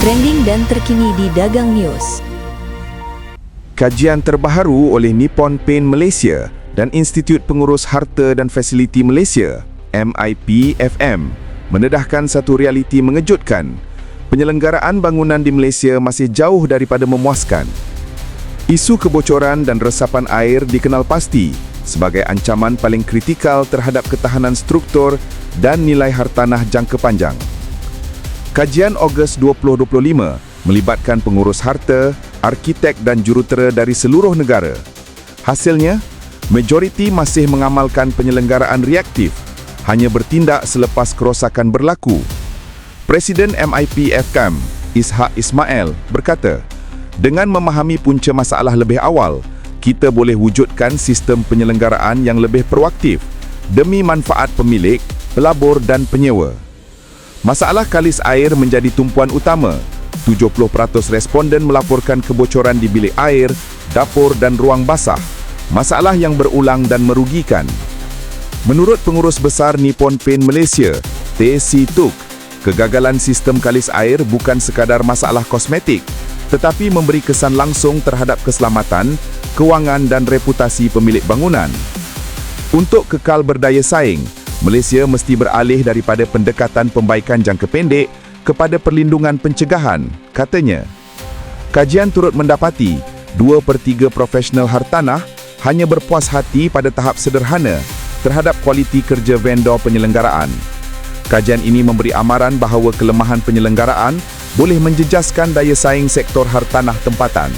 trending dan terkini di Dagang News. Kajian terbaharu oleh Nippon Paint Malaysia dan Institut Pengurus Harta dan Fasiliti Malaysia, MIPFM, mendedahkan satu realiti mengejutkan. Penyelenggaraan bangunan di Malaysia masih jauh daripada memuaskan. Isu kebocoran dan resapan air dikenal pasti sebagai ancaman paling kritikal terhadap ketahanan struktur dan nilai hartanah jangka panjang. Kajian Ogos 2025 melibatkan pengurus harta, arkitek dan jurutera dari seluruh negara. Hasilnya, majoriti masih mengamalkan penyelenggaraan reaktif, hanya bertindak selepas kerosakan berlaku. Presiden MIP FKM, Ishak Ismail, berkata, dengan memahami punca masalah lebih awal, kita boleh wujudkan sistem penyelenggaraan yang lebih proaktif demi manfaat pemilik, pelabur dan penyewa. Masalah kalis air menjadi tumpuan utama. 70% responden melaporkan kebocoran di bilik air, dapur dan ruang basah. Masalah yang berulang dan merugikan. Menurut pengurus besar Nippon Paint Malaysia, TC Tuk, kegagalan sistem kalis air bukan sekadar masalah kosmetik, tetapi memberi kesan langsung terhadap keselamatan, kewangan dan reputasi pemilik bangunan. Untuk kekal berdaya saing, Malaysia mesti beralih daripada pendekatan pembaikan jangka pendek kepada perlindungan pencegahan, katanya. Kajian turut mendapati 2 per 3 profesional hartanah hanya berpuas hati pada tahap sederhana terhadap kualiti kerja vendor penyelenggaraan. Kajian ini memberi amaran bahawa kelemahan penyelenggaraan boleh menjejaskan daya saing sektor hartanah tempatan.